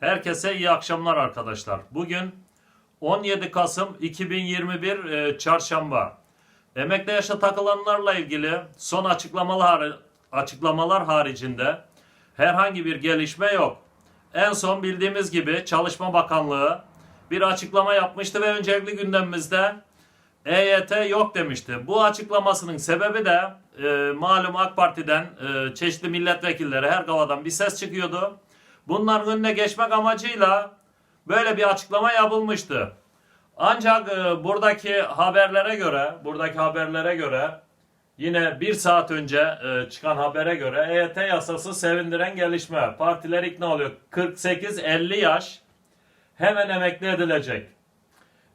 Herkese iyi akşamlar arkadaşlar. Bugün 17 Kasım 2021 e, Çarşamba. Emekli yaşa takılanlarla ilgili son açıklamalar açıklamalar haricinde herhangi bir gelişme yok. En son bildiğimiz gibi Çalışma Bakanlığı bir açıklama yapmıştı ve öncelikli gündemimizde EYT yok demişti. Bu açıklamasının sebebi de e, malum AK Parti'den e, çeşitli milletvekilleri her kavadan bir ses çıkıyordu. Bunların önüne geçmek amacıyla böyle bir açıklama yapılmıştı. Ancak e, buradaki haberlere göre, buradaki haberlere göre yine bir saat önce e, çıkan habere göre EYT yasası sevindiren gelişme. Partiler ikna oluyor. 48-50 yaş hemen emekli edilecek.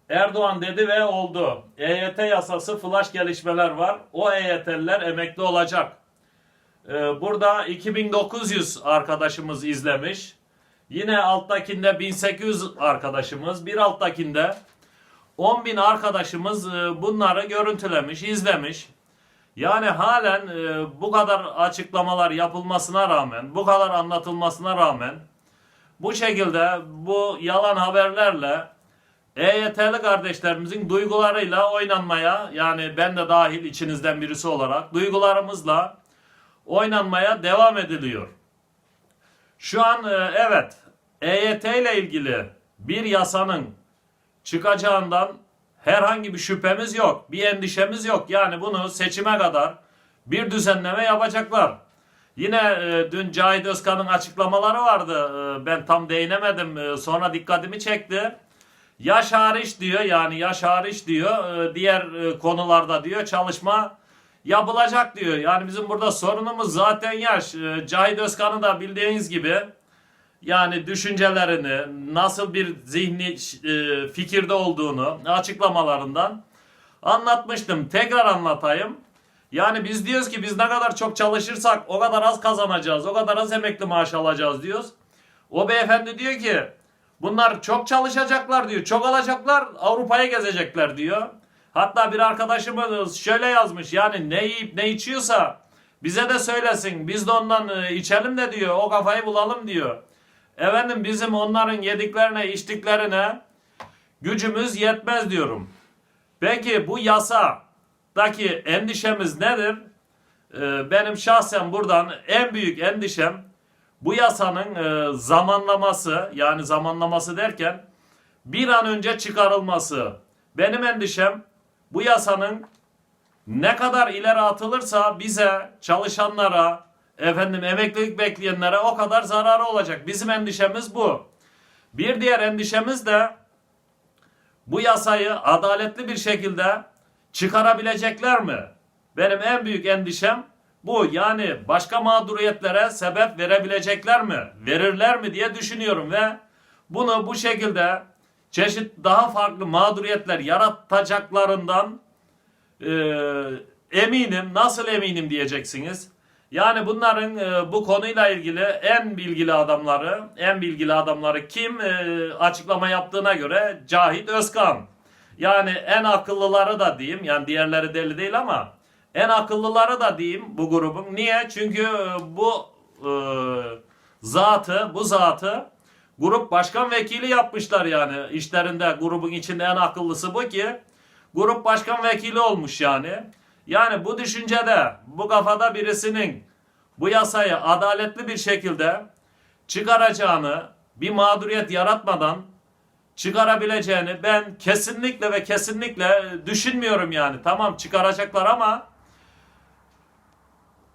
Erdoğan dedi ve oldu. EYT yasası flash gelişmeler var. O EYT'liler emekli olacak. Ee, burada 2900 arkadaşımız izlemiş. Yine alttakinde 1800 arkadaşımız. Bir alttakinde 10.000 arkadaşımız e, bunları görüntülemiş, izlemiş. Yani halen e, bu kadar açıklamalar yapılmasına rağmen, bu kadar anlatılmasına rağmen bu şekilde bu yalan haberlerle EYT'li kardeşlerimizin duygularıyla oynanmaya yani ben de dahil içinizden birisi olarak duygularımızla oynanmaya devam ediliyor. Şu an e, evet EYT ile ilgili bir yasanın çıkacağından herhangi bir şüphemiz yok. Bir endişemiz yok. Yani bunu seçime kadar bir düzenleme yapacaklar. Yine e, dün Cahit Özkan'ın açıklamaları vardı. E, ben tam değinemedim. E, sonra dikkatimi çekti. Yaş hariç diyor yani yaş hariç diyor. E, diğer e, konularda diyor çalışma yapılacak diyor. Yani bizim burada sorunumuz zaten yaş. E, Cahit Özkan'ı da bildiğiniz gibi yani düşüncelerini, nasıl bir zihni e, fikirde olduğunu açıklamalarından anlatmıştım. Tekrar anlatayım. Yani biz diyoruz ki biz ne kadar çok çalışırsak o kadar az kazanacağız, o kadar az emekli maaş alacağız diyoruz. O beyefendi diyor ki bunlar çok çalışacaklar diyor, çok alacaklar, Avrupa'ya gezecekler diyor. Hatta bir arkadaşımız şöyle yazmış yani ne yiyip ne içiyorsa bize de söylesin biz de ondan e, içelim de diyor o kafayı bulalım diyor. Efendim bizim onların yediklerine içtiklerine gücümüz yetmez diyorum. Peki bu yasadaki endişemiz nedir? Ee, benim şahsen buradan en büyük endişem bu yasanın e, zamanlaması yani zamanlaması derken bir an önce çıkarılması. Benim endişem bu yasanın ne kadar ileri atılırsa bize, çalışanlara, efendim emeklilik bekleyenlere o kadar zararı olacak. Bizim endişemiz bu. Bir diğer endişemiz de bu yasayı adaletli bir şekilde çıkarabilecekler mi? Benim en büyük endişem bu. Yani başka mağduriyetlere sebep verebilecekler mi? Verirler mi diye düşünüyorum ve bunu bu şekilde çeşit daha farklı mağduriyetler yaratacaklarından e, eminim. Nasıl eminim diyeceksiniz. Yani bunların e, bu konuyla ilgili en bilgili adamları, en bilgili adamları kim e, açıklama yaptığına göre Cahit Özkan. Yani en akıllıları da diyeyim, yani diğerleri deli değil ama en akıllıları da diyeyim bu grubun. Niye? Çünkü e, bu e, zatı, bu zatı grup başkan vekili yapmışlar yani. işlerinde grubun içinde en akıllısı bu ki grup başkan vekili olmuş yani. Yani bu düşüncede, bu kafada birisinin bu yasayı adaletli bir şekilde çıkaracağını, bir mağduriyet yaratmadan çıkarabileceğini ben kesinlikle ve kesinlikle düşünmüyorum yani. Tamam çıkaracaklar ama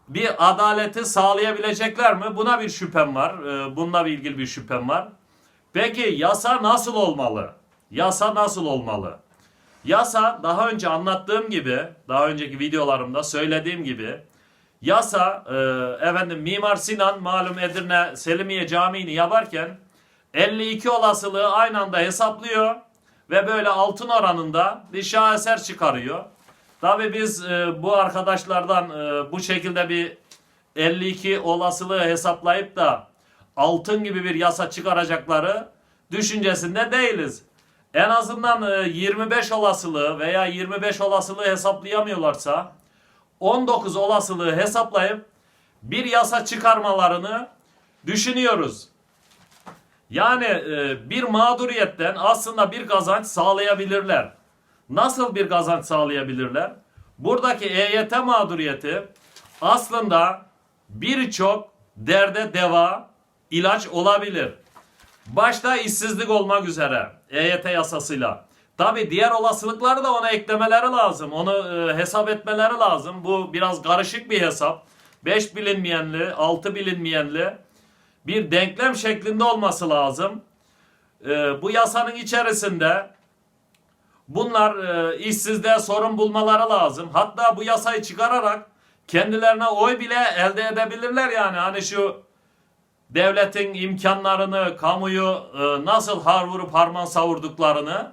bir adaleti sağlayabilecekler mi? Buna bir şüphem var. Ee, Bununla ilgili bir şüphem var. Peki yasa nasıl olmalı? Yasa nasıl olmalı? Yasa daha önce anlattığım gibi, daha önceki videolarımda söylediğim gibi yasa e, efendim Mimar Sinan malum Edirne Selimiye Camii'ni yaparken 52 olasılığı aynı anda hesaplıyor ve böyle altın oranında bir şaheser çıkarıyor. Tabi biz e, bu arkadaşlardan e, bu şekilde bir 52 olasılığı hesaplayıp da altın gibi bir yasa çıkaracakları düşüncesinde değiliz. En azından e, 25 olasılığı veya 25 olasılığı hesaplayamıyorlarsa 19 olasılığı hesaplayıp bir yasa çıkarmalarını düşünüyoruz. Yani e, bir mağduriyetten aslında bir kazanç sağlayabilirler. Nasıl bir kazanç sağlayabilirler? Buradaki EYT mağduriyeti aslında birçok derde deva, ilaç olabilir. Başta işsizlik olmak üzere EYT yasasıyla. Tabi diğer olasılıkları da ona eklemeleri lazım. Onu e, hesap etmeleri lazım. Bu biraz karışık bir hesap. 5 bilinmeyenli, 6 bilinmeyenli bir denklem şeklinde olması lazım. E, bu yasanın içerisinde bunlar e, işsizliğe sorun bulmaları lazım. Hatta bu yasayı çıkararak kendilerine oy bile elde edebilirler yani. Hani şu devletin imkanlarını, kamuyu e, nasıl har vurup harman savurduklarını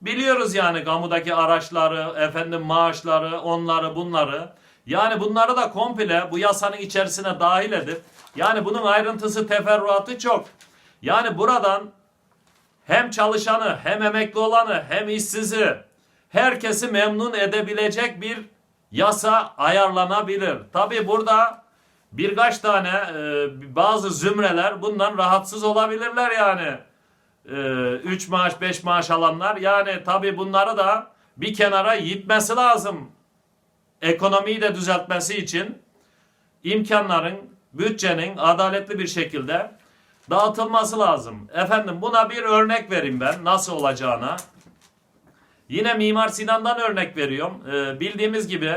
biliyoruz yani kamudaki araçları, efendim maaşları, onları, bunları. Yani bunları da komple bu yasanın içerisine dahil edip yani bunun ayrıntısı teferruatı çok. Yani buradan hem çalışanı, hem emekli olanı, hem işsizi herkesi memnun edebilecek bir yasa ayarlanabilir. Tabi burada birkaç tane e, bazı zümreler bundan rahatsız olabilirler yani. 3 maaş 5 maaş alanlar yani tabi bunları da bir kenara yitmesi lazım. Ekonomiyi de düzeltmesi için imkanların, bütçenin adaletli bir şekilde dağıtılması lazım. Efendim buna bir örnek vereyim ben nasıl olacağına. Yine Mimar Sinan'dan örnek veriyorum. Ee, bildiğimiz gibi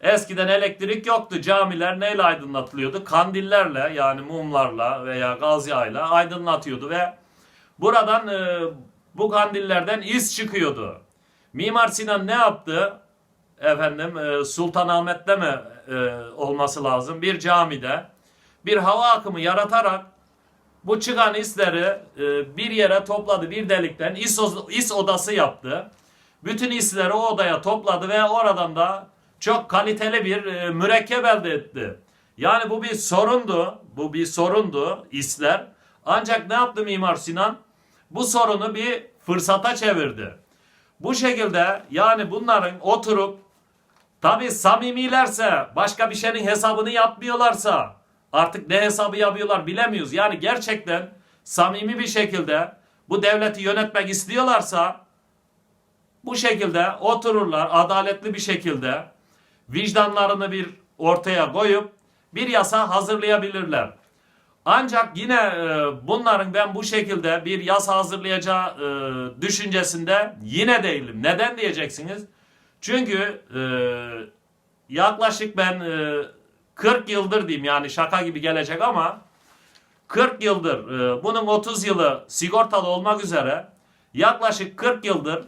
eskiden elektrik yoktu. Camiler neyle aydınlatılıyordu? Kandillerle yani mumlarla veya gaz yağıyla aydınlatıyordu ve buradan e, bu kandillerden iz çıkıyordu. Mimar Sinan ne yaptı? Efendim e, Sultanahmet'te mi e, olması lazım? Bir camide bir hava akımı yaratarak bu çıkan isleri e, bir yere topladı bir delikten is, is odası yaptı. Bütün isleri o odaya topladı ve oradan da çok kaliteli bir e, mürekkep elde etti. Yani bu bir sorundu. Bu bir sorundu isler. Ancak ne yaptı Mimar Sinan? Bu sorunu bir fırsata çevirdi. Bu şekilde yani bunların oturup tabi samimilerse başka bir şeyin hesabını yapmıyorlarsa artık ne hesabı yapıyorlar bilemiyoruz. Yani gerçekten samimi bir şekilde bu devleti yönetmek istiyorlarsa bu şekilde otururlar adaletli bir şekilde vicdanlarını bir ortaya koyup bir yasa hazırlayabilirler. Ancak yine e, bunların ben bu şekilde bir yasa hazırlayacağı e, düşüncesinde yine değilim. Neden diyeceksiniz? Çünkü e, yaklaşık ben e, 40 yıldır diyeyim yani şaka gibi gelecek ama 40 yıldır e, bunun 30 yılı sigortalı olmak üzere yaklaşık 40 yıldır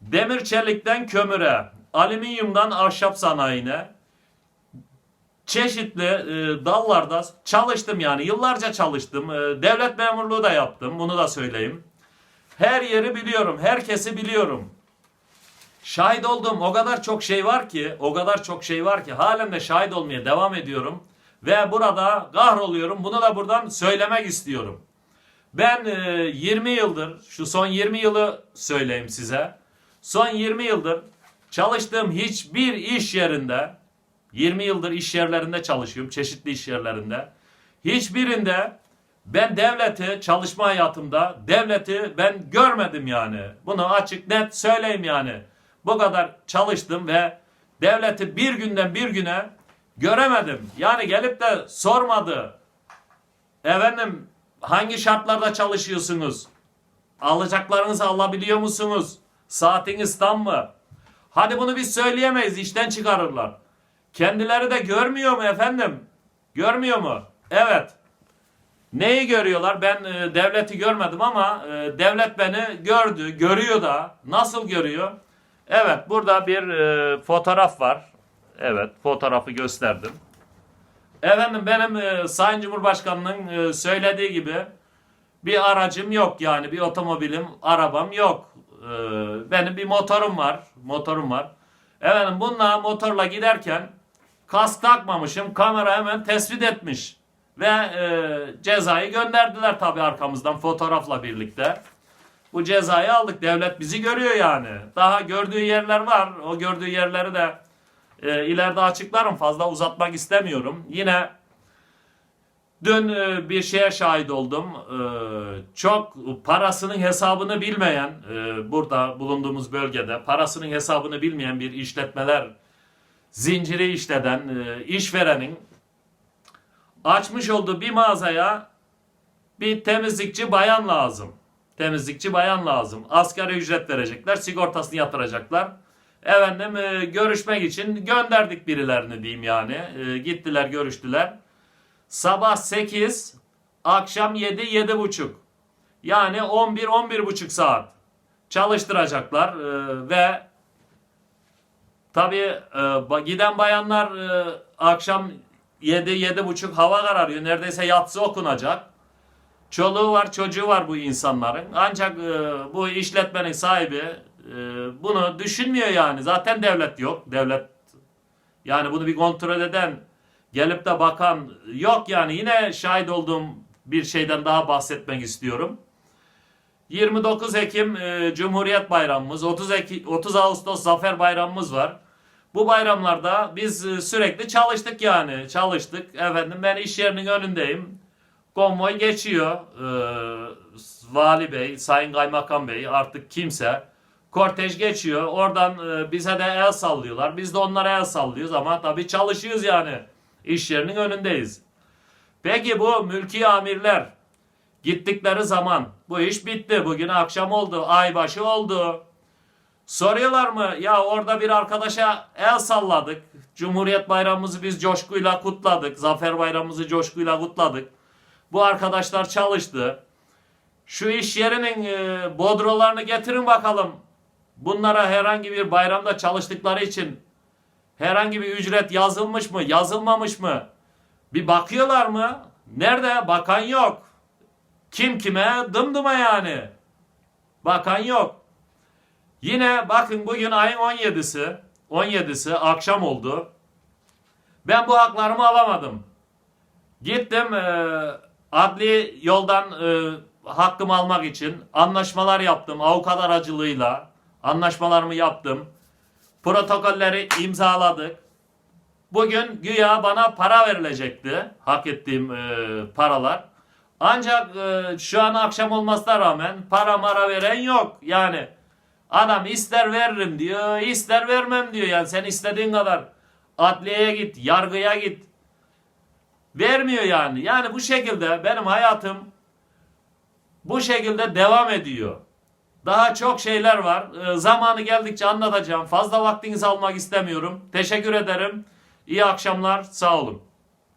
demir çelikten kömüre, alüminyumdan ahşap sanayine çeşitli e, dallarda çalıştım yani yıllarca çalıştım. E, devlet memurluğu da yaptım bunu da söyleyeyim. Her yeri biliyorum, herkesi biliyorum. Şahit olduğum o kadar çok şey var ki, o kadar çok şey var ki halen de şahit olmaya devam ediyorum. Ve burada kahroluyorum. Bunu da buradan söylemek istiyorum. Ben e, 20 yıldır, şu son 20 yılı söyleyeyim size. Son 20 yıldır çalıştığım hiçbir iş yerinde, 20 yıldır iş yerlerinde çalışıyorum, çeşitli iş yerlerinde. Hiçbirinde ben devleti çalışma hayatımda devleti ben görmedim yani. Bunu açık net söyleyeyim yani. Bu kadar çalıştım ve devleti bir günden bir güne göremedim. Yani gelip de sormadı. Efendim hangi şartlarda çalışıyorsunuz? Alacaklarınızı alabiliyor musunuz? Saatiniz tam mı? Hadi bunu biz söyleyemeyiz. işten çıkarırlar. Kendileri de görmüyor mu efendim? Görmüyor mu? Evet. Neyi görüyorlar? Ben e, devleti görmedim ama e, devlet beni gördü, görüyor da. Nasıl görüyor? Evet, burada bir e, fotoğraf var. Evet, fotoğrafı gösterdim. Efendim benim e, Sayın Cumhurbaşkanı'nın e, söylediği gibi bir aracım yok yani bir otomobilim, arabam yok. E, benim bir motorum var, motorum var. Efendim bununla motorla giderken kask takmamışım, kamera hemen tespit etmiş. Ve e, cezayı gönderdiler tabii arkamızdan fotoğrafla birlikte. Bu cezayı aldık. Devlet bizi görüyor yani. Daha gördüğü yerler var. O gördüğü yerleri de e, ileride açıklarım. Fazla uzatmak istemiyorum. Yine Dün e, bir şeye şahit oldum. E, Çok parasının hesabını bilmeyen, e, burada bulunduğumuz bölgede parasının hesabını bilmeyen bir işletmeler zinciri işleden e, işverenin açmış olduğu bir mağazaya bir temizlikçi bayan lazım. Temizlikçi bayan lazım. Asgari ücret verecekler, sigortasını yatıracaklar. Efendim e, görüşmek için gönderdik birilerini diyeyim yani. E, gittiler, görüştüler. Sabah 8, akşam 7, 7.30. Yani 11, 11.30 saat çalıştıracaklar e, ve tabii e, giden bayanlar e, akşam 7, 7.30 hava kararıyor. Neredeyse yatsı okunacak. Çoluğu var, çocuğu var bu insanların. Ancak e, bu işletmenin sahibi e, bunu düşünmüyor yani. Zaten devlet yok. Devlet yani bunu bir kontrol eden, gelip de bakan yok yani. Yine şahit olduğum bir şeyden daha bahsetmek istiyorum. 29 Ekim e, Cumhuriyet Bayramımız, 30 Ekim, 30 Ağustos Zafer Bayramımız var. Bu bayramlarda biz e, sürekli çalıştık yani. Çalıştık. Efendim ben iş yerinin önündeyim. Konvoy geçiyor. Ee, Vali Bey, Sayın Kaymakam Bey artık kimse. Kortej geçiyor. Oradan e, bize de el sallıyorlar. Biz de onlara el sallıyoruz ama tabii çalışıyoruz yani. İş yerinin önündeyiz. Peki bu mülki amirler gittikleri zaman bu iş bitti. Bugün akşam oldu. Aybaşı oldu. Soruyorlar mı? Ya orada bir arkadaşa el salladık. Cumhuriyet bayramımızı biz coşkuyla kutladık. Zafer bayramımızı coşkuyla kutladık. Bu arkadaşlar çalıştı. Şu iş yerinin e, bodrolarını getirin bakalım. Bunlara herhangi bir bayramda çalıştıkları için herhangi bir ücret yazılmış mı, yazılmamış mı? Bir bakıyorlar mı? Nerede? Bakan yok. Kim kime? Dımdıma yani. Bakan yok. Yine bakın bugün ayın 17'si. 17'si akşam oldu. Ben bu haklarımı alamadım. Gittim e, adli yoldan e, hakkımı almak için anlaşmalar yaptım avukat aracılığıyla. Anlaşmalarımı yaptım. Protokolleri imzaladık. Bugün güya bana para verilecekti. Hak ettiğim e, paralar. Ancak e, şu an akşam olmasına rağmen para mara veren yok. Yani adam ister veririm diyor, ister vermem diyor. Yani sen istediğin kadar adliyeye git, yargıya git. Vermiyor yani. Yani bu şekilde benim hayatım bu şekilde devam ediyor. Daha çok şeyler var. Ee, zamanı geldikçe anlatacağım. Fazla vaktinizi almak istemiyorum. Teşekkür ederim. İyi akşamlar. Sağ olun.